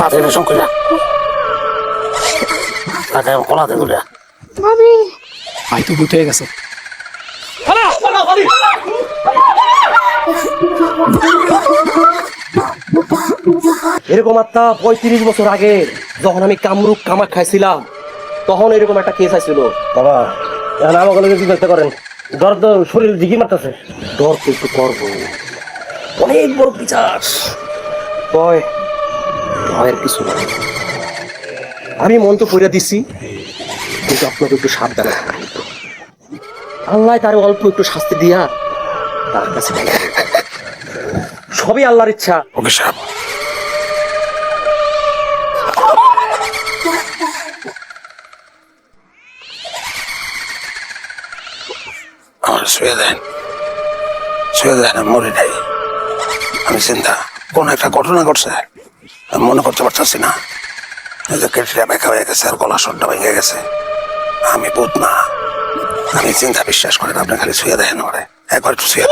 সাথে করে তাকে কলাতে তুলে ভাবি। ভাই তো ভূত হয়ে গেছে। এরকম একটা পঁয়ত্রিশ বছর আগে যখন আমি কামরূপ কামাক খাইছিলাম তখন এরকম একটা কেস আছিল বাবা এখন আমাকে লোকে কি করতে করেন জ্বর তো শরীর ঝিকি মারতেছে? ডর তো একটু করব। অনেক বড় পিচাস ভয় ভয়ের কিছু নাই। আমি মন তো করে দিছি, কিন্তু আপনাকে একটু সাবধানে আল্লাহ তার অল্প একটু শাস্তি দিয়া তার কাছে সবই আল্লাহর ইচ্ছা। ওকে, সাহেব। নাই আমি চিন্তা, কোন একটা ঘটনা ঘটছে। মনে করতে পারতেছি না। যে কেটে ব্যাখ্যা হয়ে গেছে আর গলা সরটা ভেঙে গেছে। আমি বুধ না। আমি চিন্তা বিশ্বাস করেন আপনি খালি শুয়ে দেখেন ওরে একবার একটু শুয়ে